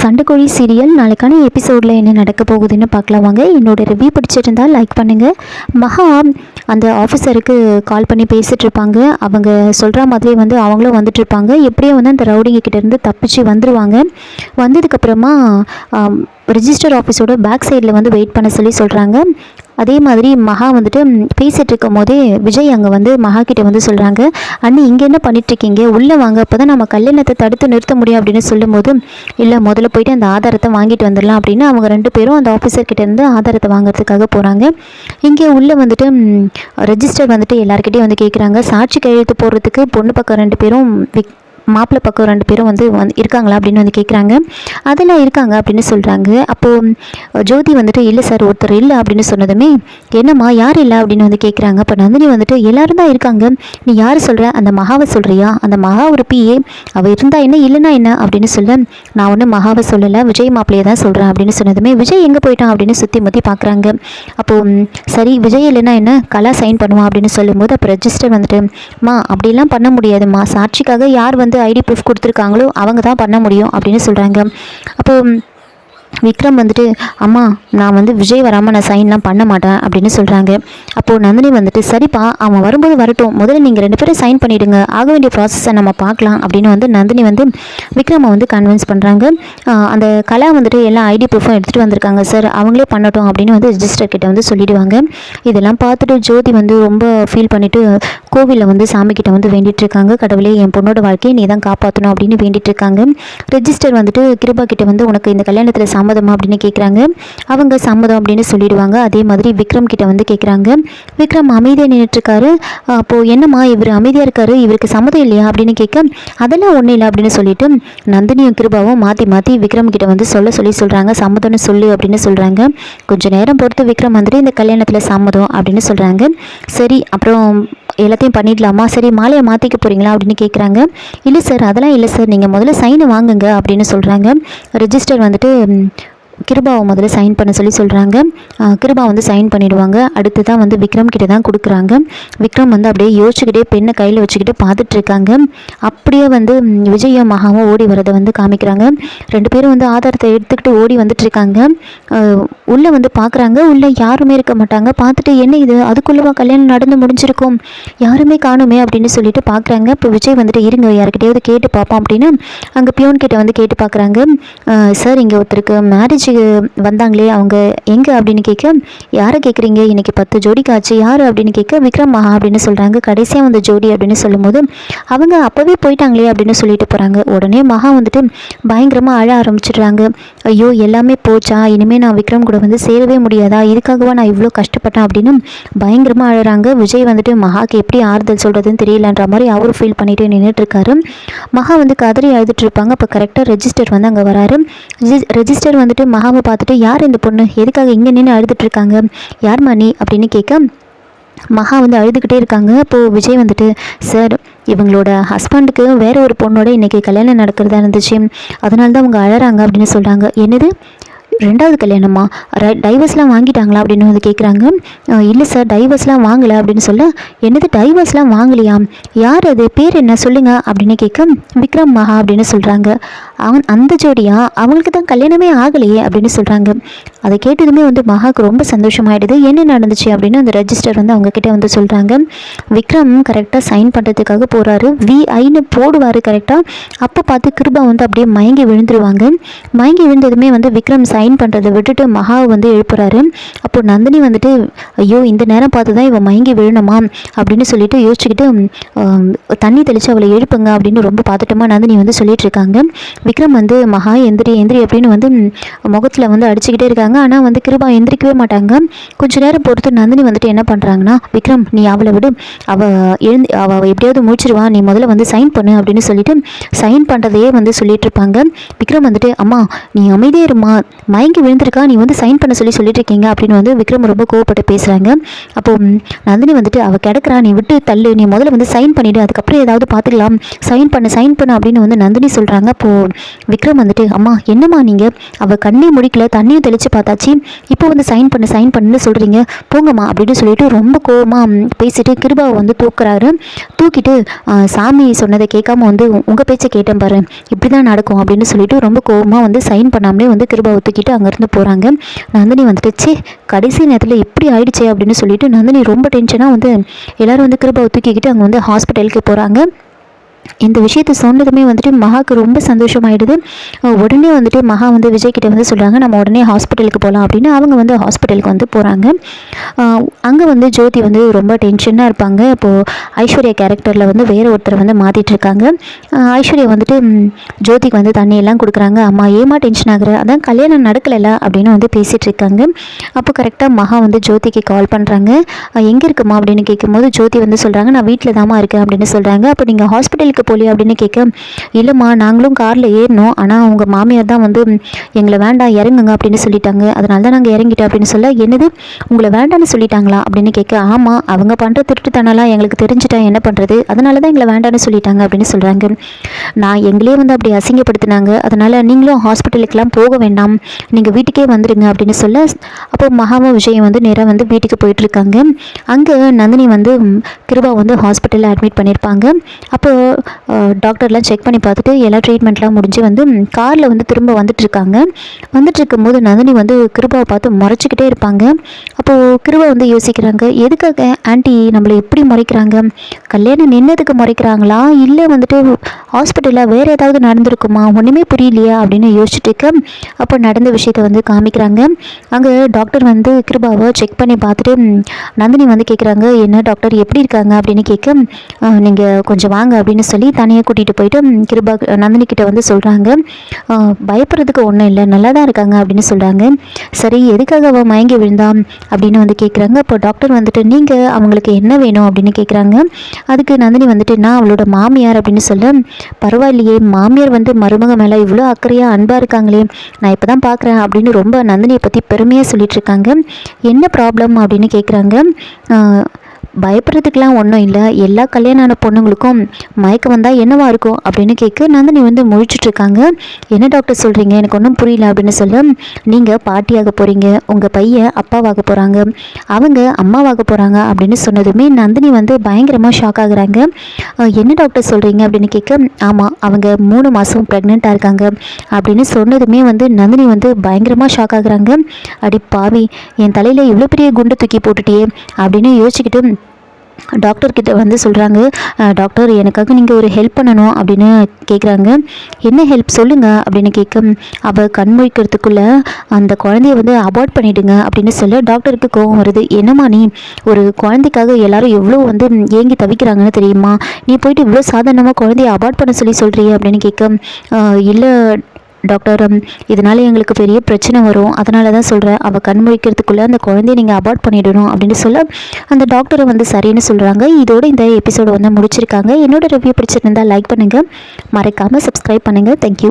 சண்டைக்கோழி serial நாளைக்கான எபிசோடில் என்ன நடக்க போகுதுன்னு பார்க்கலாம் வாங்க. என்னோட ரிவ்யூ பிடிச்சிருந்தால் லைக் பண்ணுங்கள் மகா அந்த ஆஃபீஸருக்கு கால் பண்ணி பேசிகிட்டு இருப்பாங்க. அவங்க சொல்கிற மாதிரி வந்து அவங்களும் வந்துட்டு இருப்பாங்க. எப்படியும் வந்து அந்த ரவுடிங்க கிட்டேருந்து தப்பிச்சு வந்துடுவாங்க வந்ததுக்கப்புறமா ரிஜிஸ்டர் ஆஃபீஸோட பேக் சைடில் வந்து வெயிட் பண்ண சொல்லி சொல்கிறாங்க அதே மாதிரி மகா வந்துட்டு பேசிகிட்டு இருக்கும் போதே விஜய் அங்கே வந்து மகா கிட்ட வந்து சொல்கிறாங்க அண்ணி இங்கே என்ன பண்ணிட்டுருக்கீங்க? உள்ளே வாங்க அப்போ தான் நம்ம கல்யாணத்தை தடுத்து நிறுத்த முடியும் அப்படின்னு சொல்லும்போது இல்லை முதல்ல போயிட்டு அந்த ஆதாரத்தை வாங்கிட்டு வந்துடலாம் அப்படின்னு அவங்க ரெண்டு பேரும் அந்த ஆஃபீஸர் ஆதாரத்தை வாங்குறதுக்காக போகிறாங்க இங்கே உள்ளே வந்துட்டு ரெஜிஸ்டர் வந்துட்டு எல்லாருக்கிட்டையும் வந்து கேட்குறாங்க சாட்சி கையெழுத்து போடுறதுக்கு பொண்ணு பக்கம் ரெண்டு பேரும் விக் மாப்பிள்ளை பக்கம் ரெண்டு பேரும் வந்து வந்து இருக்காங்களா அப்படின்னு வந்து கேட்குறாங்க அதெல்லாம் இருக்காங்க அப்படின்னு சொல்கிறாங்க அப்போது ஜோதி வந்துட்டு இல்லை சார் ஒருத்தர் இல்லை அப்படின்னு சொன்னதுமே என்னம்மா யார் இல்லை? அப்படின்னு வந்து கேட்குறாங்க அப்போ நந்தினி வந்துட்டு எல்லோரும் தான் இருக்காங்க. நீ யார் சொல்கிற அந்த மகாவை சொல்கிறியா அந்த மகா ஒரு பிஏ அவள் இருந்தால் என்ன இல்லைன்னா என்ன? அப்படின்னு சொல்ல நான் ஒன்றும் மகாவை சொல்லலை. விஜய் மாப்பிள்ளையை தான் சொல்கிறேன் அப்படின்னு சொன்னதுமே விஜய் எங்கே போயிட்டான் அப்படின்னு சுற்றி முற்றி பார்க்குறாங்க அப்போது சரி விஜய் இல்லைன்னா என்ன? கலா சைன் பண்ணுவான் அப்படின்னு சொல்லும்போது அப்போ ரெஜிஸ்டர் வந்துட்டு மா அப்படிலாம் பண்ண முடியாதும்மா. சாட்சிக்காக யார் வந்து ஐடி ப்ரூஃப் கொடுத்துருக்காங்களோ அவங்க தான் பண்ண முடியும் அப்படின்னு சொல்கிறாங்க அப்போது விக்ரம் வந்துட்டு அம்மா நான் வந்து விஜய் வராமல் நான் சைன்லாம் பண்ண மாட்டேன் அப்படின்னு சொல்கிறாங்க அப்போது நந்தினி வந்துட்டு சரிப்பா அவன் வரும்போது வரட்டும். முதல்ல நீங்கள் ரெண்டு பேரும் சைன் பண்ணிவிடுங்க ஆக வேண்டிய ப்ராசஸை நம்ம பார்க்கலாம் அப்படின்னு வந்து நந்தினி வந்து விக்ரமை வந்து கன்வின்ஸ் பண்ணுறாங்க அந்த கலா வந்துட்டு எல்லா ஐடி ப்ரூஃபும் எடுத்துகிட்டு வந்திருக்காங்க. சார் அவங்களே பண்ணட்டும் அப்படின்னு வந்து ரிஜிஸ்டர் கிட்ட வந்து சொல்லிடுவாங்க. இதெல்லாம் பார்த்துட்டு ஜோதி வந்து ரொம்ப ஃபீல் பண்ணிவிட்டு கோவிலில் வந்து சாமிக்கிட்ட வந்து வேண்டிட்டு இருக்காங்க. கடவுளே என் பொண்ணோட வாழ்க்கையை நீ தான் காப்பாற்றணும் அப்படின்னு வேண்டிகிட்டு இருக்காங்க. ரிஜிஸ்டர் வந்துட்டு கிருபா கிட்ட வந்து உனக்கு இந்த கல்யாணத்தில் சம்மதமா அப்படின்னு கேட்குறாங்க அவங்க சம்மதம் அப்படின்னு சொல்லிடுவாங்க. அதே மாதிரி விக்ரம் கிட்ட வந்து கேட்குறாங்க விக்ரம் அமைதியாக நின்றுட்டுருக்காரு அப்போது என்னம்மா இவர் அமைதியாக இருக்காரு இவருக்கு சம்மதம் இல்லையா அப்படின்னு கேட்க அதெல்லாம் ஒன்றும் இல்லை அப்படின்னு சொல்லிட்டு நந்தினியும் கிருபாவும் மாற்றி மாற்றி விக்ரம் கிட்ட வந்து சொல்ல சொல்லி சொல்கிறாங்க சம்மதம்னு சொல்லு அப்படின்னு சொல்கிறாங்க கொஞ்சம் நேரம் பொறுத்து விக்ரம் வந்துட்டு இந்த கல்யாணத்தில் சம்மதம் அப்படின்னு சொல்கிறாங்க சரி அப்புறம் எல்லாத்தையும் பண்ணிடலாமா? சரி மாலையை மாற்றிக்க போகிறீங்களா அப்படின்னு கேட்குறாங்க இல்லை சார் அதெல்லாம் இல்லை சார். நீங்கள் முதல்ல சைனை வாங்குங்க அப்படின்னு சொல்கிறாங்க ரெஜிஸ்டர் வந்துட்டு கிருபாவை முதல்ல சைன் பண்ண சொல்லி சொல்கிறாங்க கிருபா வந்து சைன் பண்ணிடுவாங்க. அடுத்து தான் வந்து விக்ரம் கிட்ட தான் கொடுக்குறாங்க. விக்ரம் வந்து அப்படியே யோசிச்சுக்கிட்டே பெண்ணை கையில் வச்சுக்கிட்டு பார்த்துட்ருக்காங்க. அப்படியே வந்து விஜயும் மகாவும் ஓடி வரதை வந்து காமிக்கிறாங்க. ரெண்டு பேரும் வந்து ஆதாரத்தை எடுத்துக்கிட்டு ஓடி வந்துட்டுருக்காங்க உள்ளே வந்து பார்க்குறாங்க. உள்ளே யாருமே இருக்க மாட்டாங்க. பார்த்துட்டு என்ன இது? அதுக்குள்ளவா கல்யாணம் நடந்து முடிஞ்சிருக்கும். யாருமே காணுமே அப்படின்னு சொல்லிட்டு பார்க்குறாங்க. இப்போ விஜய் வந்துட்டு இருங்க யாருக்கிட்டேயாவது கேட்டு பார்ப்போம் அப்படின்னு அங்கே பியோன் கிட்ட வந்து கேட்டு பார்க்குறாங்க. சார் இங்கே ஒருத்தருக்கு மேரேஜ் வந்தாங்களே அவங்க எங்கே அப்படின்னு கேட்க யாரை கேட்குறீங்க? இன்னைக்கு பத்து ஜோடி காட்சி யார் அப்படின்னு கேட்க விக்ரம் மகா அப்படின்னு சொல்கிறாங்க கடைசியாக வந்த ஜோடி அப்படின்னு சொல்லும்போது அவங்க அப்போவே போயிட்டாங்களே அப்படின்னு சொல்லிட்டு போகிறாங்க உடனே மகா வந்துட்டு பயங்கரமாக அழ ஆரம்பிச்சிடுறாங்க. ஐயோ எல்லாமே போச்சா? இனிமேல் நான் விக்ரம் கூட வந்து சேரவே முடியாதா? இதுக்காகவா நான் இவ்வளோ கஷ்டப்பட்டேன் அப்படின்னு பயங்கரமாக அழகிறாங்க விஜய் வந்துட்டு மகாக்கு எப்படி ஆறுதல் சொல்கிறதுன்னு தெரியலன்ற மாதிரி அவரும் ஃபீல் பண்ணிட்டு நின்றுட்டுருக்காரு மகா வந்து கதறி அழுதுட்டு இருப்பாங்க. அப்போ கரெக்டாக ரெஜிஸ்டர் வந்து அங்கே வராரு. ரெஜிஸ்டர் வந்துட்டு மகா மகாவை பார்த்துட்டு யார் இந்த பொண்ணு? எதுக்காக இங்கே நின்று அழுதுட்டு இருக்காங்க? யார் மணி? அப்படின்னு கேட்க மகா வந்து அழுதுகிட்டே இருக்காங்க. அப்போது விஜய் வந்துட்டு சார் இவங்களோட ஹஸ்பண்டுக்கு வேற ஒரு பொண்ணோட இன்றைக்கி கல்யாணம் நடக்கிறதா இருந்துச்சு. அதனால தான் அவங்க அழறாங்க அப்படின்னு சொல்கிறாங்க என்னது? ரெண்டாவது கல்யாணமா? டைவர்ஸ்லாம் வாங்கிட்டாங்களா? அப்படின்னு வந்து கேட்குறாங்க இல்லை சார் டைவர்ஸ்லாம் வாங்கலை அப்படின்னு சொல்ல என்னது டைவர்ஸ்லாம் வாங்கலையா? யார் அது? பேர் என்ன? சொல்லுங்க அப்படின்னு கேட்க விக்ரம் மகா அப்படின்னு சொல்கிறாங்க அவன் அந்த ஜோடியாக அவங்களுக்கு தான் கல்யாணமே ஆகலையே அப்படின்னு சொல்கிறாங்க அதை கேட்டதுமே வந்து மகாக்கு ரொம்ப சந்தோஷமாயிடுது. என்ன நடந்துச்சு அப்படின்னு அந்த ரெஜிஸ்டர் வந்து அவங்கக்கிட்ட வந்து சொல்கிறாங்க விக்ரம் கரெக்டாக சைன் பண்ணுறதுக்காக போகிறாரு விஐன்னு போடுவார் கரெக்டாக அப்போ பார்த்து கிருபா வந்து அப்படியே மயங்கி விழுந்துருவாங்க. மயங்கி விழுந்ததுமே வந்து விக்ரம் சைன் பண்ணுறதை விட்டுட்டு மகாவை வந்து எழுப்புறாரு. அப்போ நந்தினி வந்துட்டு ஐயோ இந்த நேரம் பார்த்து தான் இவன் மயங்கி விழணுமா? அப்படின்னு சொல்லிட்டு யோசிச்சுக்கிட்டு தண்ணி தெளித்து அவளை எழுப்புங்க அப்படின்னு ரொம்ப பார்த்துட்டோமா நந்தினி வந்து சொல்லிட்டு இருக்காங்க. விக்ரம் வந்து மகா எந்திரி எந்திரி அப்படின்னு வந்து முகத்தில் வந்து அடிச்சுக்கிட்டே இருக்காங்க. ஆனால் வந்து கிருபா எந்திரிக்கவே மாட்டாங்க. கொஞ்ச நேரம் பொறுத்து நந்தினி வந்துட்டு என்ன பண்ணுறாங்கன்னா விக்ரம் நீ அவளை விடு. அவள் எழுந்து அவள் எப்படியாவது முடிச்சிருவா நீ முதல்ல வந்து சைன் பண்ணு அப்படின்னு சொல்லிட்டு சைன் பண்ணுறதையே வந்து சொல்லிட்டு இருப்பாங்க. விக்ரம் வந்துட்டு அம்மா நீ அமைதியே இருமா. மயங்கி விழுந்திருக்கா. நீ வந்து சைன் பண்ண சொல்லி சொல்லிட்டு இருக்கீங்க அப்படின்னு வந்து விக்ரம் ரொம்ப கோவப்பட்டு பேசுகிறாங்க அப்போ நந்தினி வந்துட்டு அவள் கிடக்குறா. நீ விட்டு தள்ளு. நீ முதல்ல வந்து சைன் பண்ணிவிடு அதுக்கப்புறம் ஏதாவது பார்த்துக்கலாம் சைன் பண்ணு சைன் பண்ணு அப்படின்னு வந்து நந்தினி சொல்கிறாங்க அப்போது விக்ரம் வந்துட்டு அம்மா என்னம்மா நீங்கள் அவள் கண்ணே முடிக்கல தண்ணியும் தெளித்து பார்த்தாச்சு. இப்போ வந்து சைன் பண்ணு சைன் பண்ணுன்னு சொல்கிறீங்க போங்கம்மா அப்படின்னு சொல்லிட்டு ரொம்ப கோவமாக பேசிட்டு கிருபாவை வந்து தூக்குறாரு. தூக்கிட்டு சாமி சொன்னதை கேட்காம வந்து உங்கள் பேச்சை கேட்டேன் பாரு. இப்படி தான் நடக்கும் அப்படின்னு சொல்லிட்டு ரொம்ப கோவமாக வந்து சைன் பண்ணாமலே வந்து கிருபாவை தூக்கிட்டு அங்கேருந்து போகிறாங்க நந்தினி வந்துட்டு ச்சே கடைசி நேரத்தில் இப்படி ஆயிடுச்சே அப்படின்னு சொல்லிட்டு நந்தினி ரொம்ப டென்ஷனாக வந்து எல்லோரும் வந்து கிருபாவை தூக்கிக்கிட்டு அங்கே வந்து ஹாஸ்பிட்டலுக்கு போகிறாங்க இந்த விஷயத்தை சொன்னதுமே வந்துட்டு மகாவுக்கு ரொம்ப சந்தோஷமாயிடுது. உடனே வந்துட்டு மகா வந்து விஜய் கிட்ட வந்து சொல்கிறாங்க நம்ம உடனே ஹாஸ்பிட்டலுக்கு போகலாம் அப்படின்னு. அவங்க வந்து ஹாஸ்பிட்டலுக்கு வந்து போகிறாங்க அங்கே வந்து ஜோதி வந்து ரொம்ப டென்ஷனாக இருப்பாங்க. இப்போது ஐஸ்வர்யா கேரக்டரில் வந்து வேறு ஒருத்தர் வந்து மாற்றிட்டுருக்காங்க ஐஸ்வர்யா வந்துட்டு ஜோதிக்கு வந்து தண்ணியெல்லாம் கொடுக்குறாங்க. அம்மா ஏமா டென்ஷன் ஆகுற? அதான் கல்யாணம் நடக்கலைல? அப்படின்னு வந்து பேசிகிட்டு இருக்காங்க. அப்போ கரெக்டாக மகா வந்து ஜோதிக்கு கால் பண்ணுறாங்க எங்கே இருக்குமா? அப்படின்னு கேட்கும்போது ஜோதி வந்து சொல்கிறாங்க நான் வீட்டில் தாம்மா இருக்கேன் அப்படின்னு சொல்கிறாங்க அப்போ நீங்கள் ஹாஸ்பிட்டலுக்கு போலியா அப்படின்னு கேட்க இல்லைம்மா நாங்களும் காரில் ஏறினோம். ஆனால் உங்கள் மாமியார் தான் வந்து எங்களை வேண்டாம் இறங்குங்க அப்படின்னு சொல்லிட்டாங்க. அதனால தான் நாங்கள் இறங்கிட்டோம் அப்படின்னு சொல்ல என்னது? உங்களை வேண்டாம்னு சொல்லிட்டாங்களா? அப்படின்னு கேட்க ஆமாம் அவங்க பண்ணுற திருட்டுத்தனலாம் எங்களுக்கு தெரிஞ்சுட்டா என்ன பண்ணுறது அதனால தான் எங்களை வேண்டாம்னு சொல்லிட்டாங்க அப்படின்னு சொல்கிறாங்க நான் எங்களே வந்து அப்படி அசிங்கப்படுத்தினாங்க. அதனால் நீங்களும் ஹாஸ்பிட்டலுக்கெல்லாம் போக வேண்டாம். நீங்கள் வீட்டுக்கே வந்துடுங்க அப்படின்னு சொல்ல அப்போ மகாமா விஜயம் வந்து நேராக வந்து வீட்டுக்கு போயிட்டுருக்காங்க. அங்கே நந்தினி வந்து கிருபா வந்து ஹாஸ்பிட்டலில் அட்மிட் பண்ணியிருப்பாங்க அப்போது டாக்டர்லாம் செக் பண்ணி பார்த்துட்டு எல்லா ட்ரீட்மெண்ட்லாம் முடிஞ்சு வந்து காரில் வந்து திரும்ப வந்துட்டுருக்காங்க. வந்துட்டு இருக்கும்போது நந்தினி வந்து கிருபாவை பார்த்து முறைச்சிக்கிட்டே இருப்பாங்க. அப்போது கிருபா வந்து யோசிக்கிறாங்க எதுக்காக ஆன்ட்டி நம்மளை எப்படி முறைக்கிறாங்க? கல்யாணம் நின்னதுக்கு முறைக்கிறாங்களா? இல்லை வந்துட்டு ஹாஸ்பிட்டலில் வேறு ஏதாவது நடந்திருக்குமா? ஒன்றுமே புரியலையா அப்படின்னு யோசிச்சுட்டு இருக்க. அப்போ நடந்த விஷயத்தை வந்து காமிக்கிறாங்க. அங்கே டாக்டர் வந்து கிருபாவை செக் பண்ணி பார்த்துட்டு நந்தினி வந்து கேட்குறாங்க என்ன டாக்டர் எப்படி இருக்காங்க? அப்படின்னு கேட்க நீங்கள் கொஞ்சம் வாங்க அப்படின்னு சொல்லி தனியாக கூட்டிகிட்டு போயிட்டு கிருபா நந்தினி கிட்ட வந்து சொல்கிறாங்க பயப்படுறதுக்கு ஒன்றும் இல்லை. நல்லா தான் இருக்காங்க அப்படின்னு சொல்கிறாங்க சரி எதுக்காக அவள் மயங்கி விழுந்தா? அப்படின்னு வந்து கேட்குறாங்க அப்போ டாக்டர் வந்துட்டு நீங்கள் அவங்களுக்கு என்ன வேணும்? அப்படின்னு கேட்குறாங்க அதுக்கு நந்தினி வந்துட்டு நான் அவளோட மாமியார் அப்படின்னு சொல்ல பரவாயில்லையே மாமியார் வந்து மருமக மேலே இவ்வளோ அக்கறையாக அன்பாக இருக்காங்களே நான் இப்போ தான் பார்க்குறேன் அப்படின்னு ரொம்ப நந்தினியை பற்றி பெருமையாக சொல்லிகிட்ருக்காங்க என்ன ப்ராப்ளம் அப்படின்னு கேட்குறாங்க பயப்படுறதுக்கெலாம் ஒன்றும் இல்லை. எல்லா கல்யாணம் ஆன பொண்ணுங்களுக்கும் மயக்கம் வந்தால் என்னவா இருக்கும் அப்படின்னு கேட்க நந்தினி வந்து முழிச்சிட்ருக்காங்க என்ன டாக்டர் சொல்கிறீங்க எனக்கு ஒன்றும் புரியல அப்படின்னு சொல்ல. நீங்கள் பாட்டியாக போகிறீங்க உங்கள் பையன் அப்பாவாக போகிறாங்க அவங்க அம்மாவாக போகிறாங்க அப்படின்னு சொன்னதுமே நந்தினி வந்து பயங்கரமாக ஷாக் ஆகுறாங்க. என்ன டாக்டர் சொல்கிறீங்க அப்படின்னு கேட்க ஆமாம் அவங்க மூணு மாதம் ப்ரெக்னெண்ட்டாக இருக்காங்க அப்படின்னு சொன்னதுமே வந்து நந்தினி வந்து பயங்கரமாக ஷாக் ஆகுறாங்க. அடி பாவி என் தலையில் இவ்வளோ பெரிய குண்டு தூக்கி போட்டுட்டியே அப்படின்னு யோசிச்சுக்கிட்டு டாக்டர்கிட்ட வந்து சொல்கிறாங்க டாக்டர் எனக்காக நீங்கள் ஒரு ஹெல்ப் பண்ணணும் அப்படின்னு கேட்குறாங்க என்ன ஹெல்ப் சொல்லுங்கள் அப்படின்னு கேட்க அவள் கண் முழிக்கிறதுக்குள்ளே அந்த குழந்தைய வந்து அபார்ட் பண்ணிவிடுங்க அப்படின்னு சொல்ல டாக்டருக்கு கோபம் வருது. என்னம்மா நீ ஒரு குழந்தைக்காக எல்லாரும் எவ்வளோ வந்து ஏங்கி தவிக்கிறாங்கன்னு தெரியுமா? நீ போயிட்டு இவ்வளோ சாதாரணமாக குழந்தைய அபார்ட் பண்ண சொல்லி சொல்கிறிய அப்படின்னு கேட்க இல்லை டாக்டர் இதனால் எங்களுக்கு பெரிய பிரச்சனை வரும். அதனால தான் சொல்கிறேன் அவள் கண் முழிக்கிறதுக்குள்ளே அந்த குழந்தைய நீங்கள் அபார்ட் பண்ணிடணும் அப்படின்னு சொல்ல அந்த டாக்டரை வந்து சரின்னு சொல்கிறாங்க இதோட இந்த எபிசோடு வந்து முடிச்சிருக்காங்க. என்னோட ரிவ்யூ பிடிச்சிருந்தா லைக் பண்ணுங்கள் மறக்காமல் சப்ஸ்கிரைப் பண்ணுங்கள் தேங்க்யூ